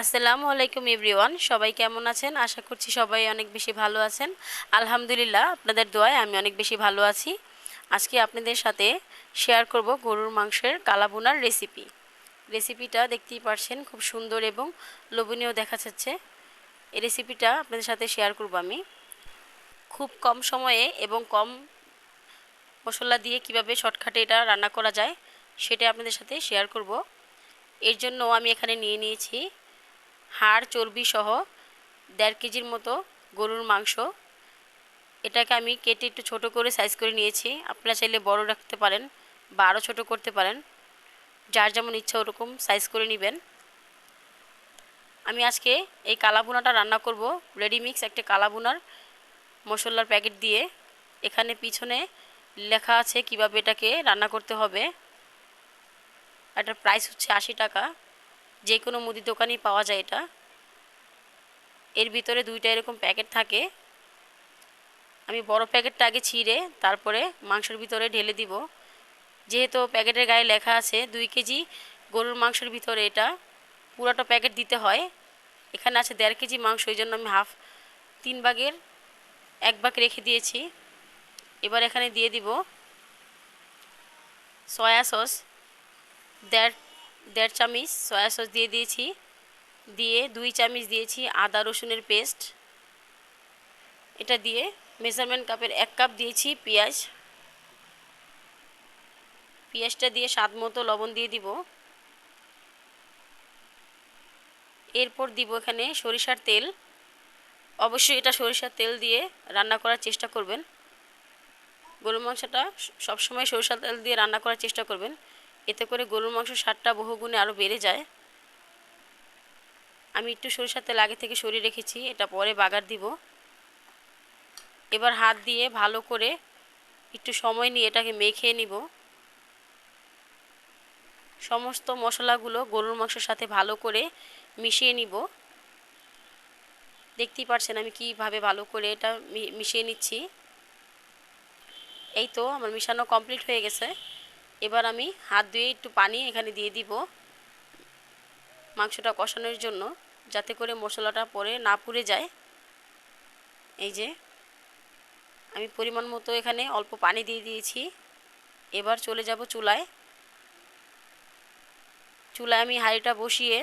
আসসালামু আলাইকুম এভরিওয়ান, সবাই কেমন আছেন? আশা করছি সবাই অনেক বেশি ভালো আছেন। আলহামদুলিল্লাহ, আপনাদের দোয়ায় আমি অনেক বেশি ভালো আছি। আজকে আপনাদের সাথে শেয়ার করব গরুর মাংসের কালাবুনার রেসিপি রেসিপিটা দেখতেই পারছেন, খুব সুন্দর এবং লোভনীয় দেখা যাচ্ছে। এই রেসিপিটা আপনাদের সাথে শেয়ার করব আমি। খুব কম সময়ে এবং কম মশলা দিয়ে কীভাবে শর্টকাটে এটা রান্না করা যায়, সেটা আপনাদের সাথে শেয়ার করব। এর জন্য আমি এখানে নিয়ে নিয়েছি হাড় চর্বি সহ দেড় কেজির মতো গরুর মাংস। এটাকে আমি কেটে একটু ছোট করে সাইজ করে নিয়েছি। আপনারা চাইলে বড় রাখতে পারেন বা আরও ছোটো করতে পারেন। যার যেমন ইচ্ছা ওরকম সাইজ করে নেবেন। আমি আজকে এই কালাবুনাটা রান্না করব। রেডিমিক্স একটা কালাবুনার মশলার প্যাকেট দিয়ে। এখানে পিছনে লেখা আছে কীভাবে এটাকে রান্না করতে হবে। এটার প্রাইস হচ্ছে আশি টাকা। যে কোনো মুদি দোকানেই পাওয়া যায় এটা। এর ভিতরে দুইটা এরকম প্যাকেট থাকে। আমি বড় প্যাকেটটা আগে ছিঁড়ে তারপরে মাংসের ভিতরে ঢেলে দিব। যেহেতু প্যাকেটের গায়ে লেখা আছে দুই কেজি গরুর মাংসের ভিতরে এটা। পুরোটা প্যাকেট দিতে হয়। এখানে আছে দেড় কেজি মাংস, এই জন্য আমি হাফ, তিন ভাগের এক ভাগ রেখে দিয়েছি। এবার এখানে দিয়ে দিব সয়া সস, দেড় দেড় চামচ সয়া সস দিয়ে দিয়েছি। দিয়ে দুই চামচ দিয়েছি আদা রসুনের পেস্ট। এটা দিয়ে মেজারমেন্ট কাপের এক কাপ দিয়েছি পেঁয়াজ। পেঁয়াজটা দিয়ে স্বাদ মতো লবণ দিয়ে দিব। এরপর দিব এখানে সরিষার তেল। অবশ্যই এটা সরিষার তেল দিয়ে রান্না করার চেষ্টা করবেন। গরুর মাংসটা সবসময় সরিষার তেল দিয়ে রান্না করার চেষ্টা করবেন। এতে করে গরুর মাংস স্বাদটা বহুগুণে আরও বেড়ে যায়। আমি একটু সরিষার তেল আগে থেকে সরিয়ে রেখেছি, এটা পরে বাগার দিব। এবার হাত দিয়ে ভালো করে একটু সময় নিয়ে এটাকে মেখে নিব। সমস্ত মশলাগুলো গরুর মাংসের সাথে ভালো করে মিশিয়ে নিব। দেখতেই পারছেন আমি কীভাবে ভালো করে এটা মিশিয়ে নিচ্ছি। এই তো আমার মিশানো কমপ্লিট হয়ে গেছে। এবার আমি হাত ধুয়ে একটু পানি এখানে দিয়ে দিব মাংসটা কষানোর জন্য, যাতে করে মশলাটা পরে না পুড়ে যায়। এই যে, আমি পরিমাণ মতো এখানে অল্প পানি দিয়ে দিয়েছি। এবার চলে যাব চুলায়। চুলায় আমি হাঁড়িটা বসিয়ে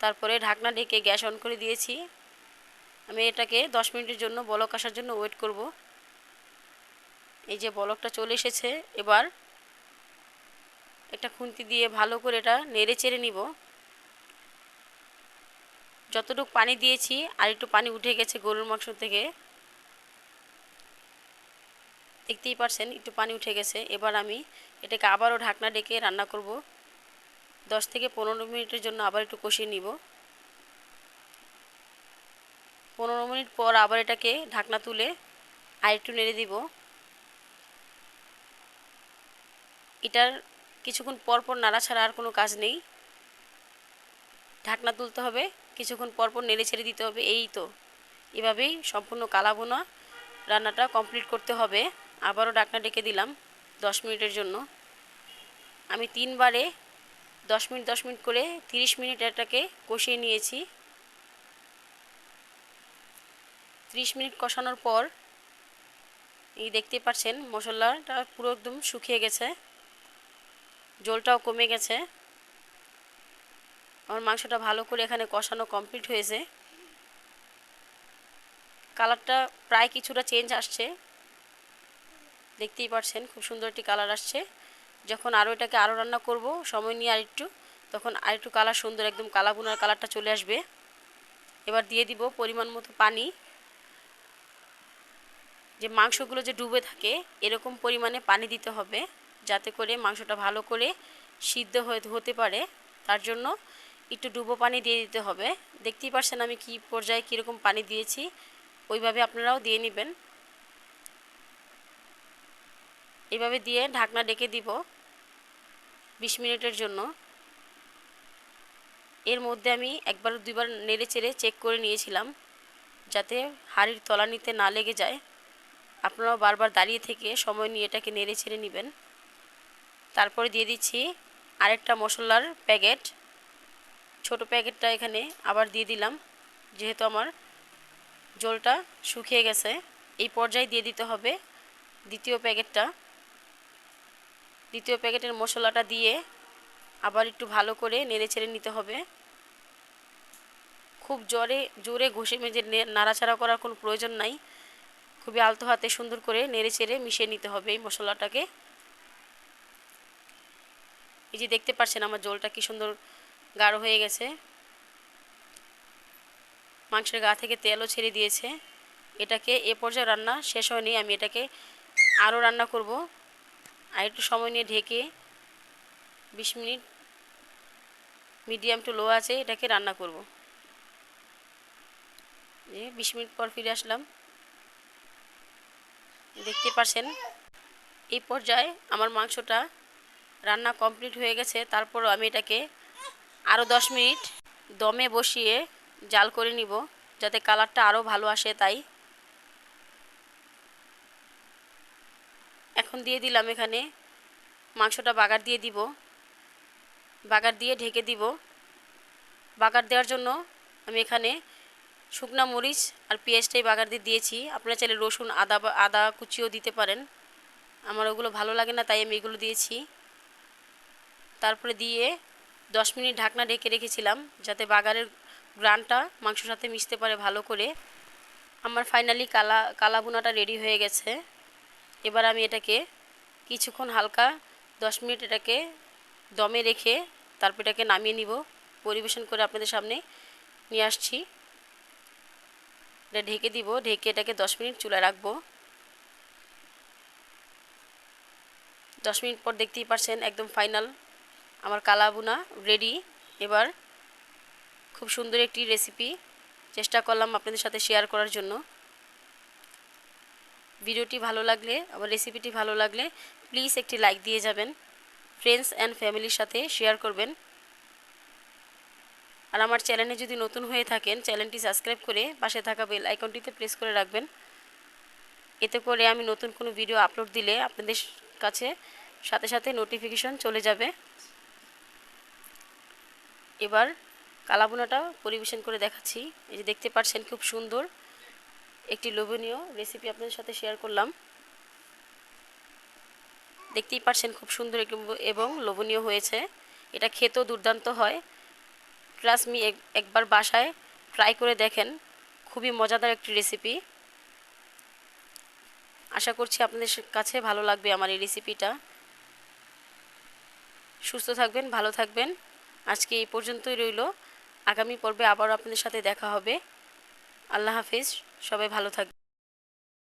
তারপরে ঢাকনা ঢেকে গ্যাস অন করে দিয়েছি। আমি এটাকে দশ মিনিটের জন্য বলক আসার জন্য ওয়েট করব। এই যে বলকটা চলে এসেছে, এবার একটা খুন্তি দিয়ে ভালো করে এটা নেড়ে চেড়ে নিব। যতটুকু পানি দিয়েছি, আর একটু পানি উঠে গেছে গরুর মাংস থেকে। দেখতেই পারছেন, একটু পানি উঠে গেছে। এবার আমি এটাকে আবারও ঢাকনা ডেকে রান্না করব। দশ থেকে পনেরো মিনিটের জন্য আবার একটু কষিয়ে নিব। পনেরো মিনিট পর আবার এটাকে ঢাকনা তুলে আর একটু নেড়ে দিব। এটার কিছুক্ষণ পর পর নাড়া ছাড়া আর কোনো কাজ নেই। ঢাকনা তুলতে হবে, কিছুক্ষণ পর পর নেড়ে ছেড়ে দিতে হবে, এই তো। এভাবেই সম্পূর্ণ কালাবোনা রান্নাটা কমপ্লিট করতে হবে। আবারও ঢাকনা ডেকে দিলাম দশ মিনিটের জন্য। আমি তিনবারে দশ মিনিট দশ মিনিট করে তিরিশ মিনিট এটাকে কষিয়ে নিয়েছি। ত্রিশ মিনিট কষানোর পর, এই দেখতে পাচ্ছেন মশলাটা পুরো একদম শুকিয়ে গেছে। জলটাও কমে গেছে। আমার মাংসটা ভালো করে এখানে কষানো কমপ্লিট হয়েছে। কালারটা প্রায় কিছুটা চেঞ্জ আসছে। দেখতেই পাচ্ছেন, খুব সুন্দর একটি কালার আসছে। যখন আরও এটাকে আরও রান্না করব, সময় নিয়ে আরেকটু, তখন আরেকটু কালার সুন্দর একদম কালাবুনার কালারটা চলে আসবে। এবার দিয়ে দিব পরিমাণ মতো পানি। যে মাংসগুলো যে ডুবে থাকে, এরকম পরিমাণে পানি দিতে হবে। যাতে করে মাংসটা ভালো করে সিদ্ধ হয়ে হতে পারে। তার জন্য একটু ডুবো পানি দিয়ে দিতে হবে। দেখতেই পারছেন আমি কি পর্যায়ে কীরকম পানি দিয়েছি। ওইভাবে আপনারাও দিয়ে নেবেন। এভাবে দিয়ে ঢাকনা ডেকে দিব বিশ মিনিটের জন্য। এর মধ্যে আমি একবার দুইবার নেড়ে চেড়ে চেক করে নিয়েছিলাম যাতে হাড়ির তলানিতে না লেগে যায়। আপনারাও বারবার দাঁড়িয়ে থেকে সময় নিয়ে এটাকে নেড়ে ছেড়ে নেবেন। তারপরে দিয়ে দিচ্ছি আরেকটা মশলার প্যাকেট। ছোট প্যাকেটটা এখানে আবার দিয়ে দিলাম, যেহেতু আমার জলটা শুকিয়ে গেছে। এই পর্যায়ে দিয়ে দিতে হবে দ্বিতীয় প্যাকেটটা। দ্বিতীয় প্যাকেটের মশলাটা দিয়ে আবার একটু ভালো করে নেড়ে চেড়ে নিতে হবে। খুব জোরে জোরে ঘষে মেজে নাড়াচাড়া করার কোনো প্রয়োজন নাই। খুবই আলতো হাতে সুন্দর করে নেড়ে চেড়ে মিশিয়ে নিতে হবে এই মশলাটাকে। এই যে দেখতে পাচ্ছেন আমার জলটা কি সুন্দর গাঢ় হয়ে গেছে। মাংসের গা থেকে তেলও ছেড়ে দিয়েছে। এটাকে এ পর্যায়ে রান্না শেষ হয়নি, আমি এটাকে আরও রান্না করব। আর একটু সময় নিয়ে ঢেকে বিশ মিনিট মিডিয়াম টু লো আছে এটাকে রান্না করব। বিশ মিনিট পর ফিরে আসলাম। দেখতে পাচ্ছেন এই পর্যায়ে আমার মাংসটা রান্না কমপ্লিট হয়ে গেছে, তারপরও আমি এটাকে আরও দশ মিনিট দমে বসিয়ে জাল করে নিব, যাতে কালারটা আরও ভালো আসে তাই। এখন দিয়ে দিলাম এখানে মাংসটা বাগার দিয়ে দিব। বাগার দিয়ে ঢেকে দিব। বাগার দেওয়ার জন্য আমি এখানে শুকনা মরিচ আর পেঁয়াজটাই বাগার দিয়ে দিয়েছি। আপনারা চাইলে রসুন, আদা আদা কুচিও দিতে পারেন। আমার ওগুলো ভালো লাগে না, তাই আমি এগুলো দিয়েছি। তারপরে দিয়ে দশ মিনিট ঢাকনা ঢেকে রেখেছিলাম যাতে বাগারের গ্রানটা মাংসর সাথে মিশতে পারে ভালো করে। আমার ফাইনালি কালা কালা বুনাটা রেডি হয়ে গেছে। এবার আমি এটাকে কিছুক্ষণ হালকা দশ মিনিট এটাকে দমে রেখে তারপর এটাকে নামিয়ে নিব। পরিবেশন করে আপনাদের সামনে নিয়ে আসছি। এটা ঢেকে দিব, ঢেকে এটাকে দশ মিনিট চুলায় রাখব। দশ মিনিট পর দেখতেই পারছেন একদম ফাইনাল আমার কালা কালাবুনা রেডি এবার খুব সুন্দর একটি রেসিপি চেষ্টা করলাম আপনাদের সাথে শেয়ার করার জন্য। ভিডিওটি ভালো লাগলে আমার রেসিপিটি ভালো লাগলে প্লিজ একটি লাইক দিয়ে যাবেন। ফ্রেন্ডস অ্যান্ড ফ্যামিলির সাথে শেয়ার করবেন। আর আমার চ্যানেলে যদি নতুন হয়ে থাকেন চ্যানেলটি সাবস্ক্রাইব করে পাশে থাকা বেল আইকনটিতে প্রেস করে রাখবেন। এতে করে আমি নতুন কোনো ভিডিও আপলোড দিলে আপনাদের কাছে সাথে সাথে নোটিফিকেশন চলে যাবে। এবার কালাবুনাটা পরিবেশন করে দেখাচ্ছি। এই যে দেখতে পাচ্ছেন খুব সুন্দর একটি লোভনীয় রেসিপি আপনাদের সাথে শেয়ার করলাম। দেখতেই পাচ্ছেন খুব সুন্দর এবং লোভনীয় হয়েছে। এটা খেতেও দুর্দান্ত হয়। প্লাস মি একবার বাসায় ট্রাই করে দেখেন। খুবই মজাদার একটি রেসিপি আশা করছি আপনাদের কাছে ভালো লাগবে আমার এই রেসিপিটা সুস্থ থাকবেন, ভালো থাকবেন। আজকে এই পর্যন্তই রইল। আগামী পর্বে আবারও আপনাদের সাথে দেখা হবে। আল্লাহ হাফিজ। সবাই ভালো থাকবে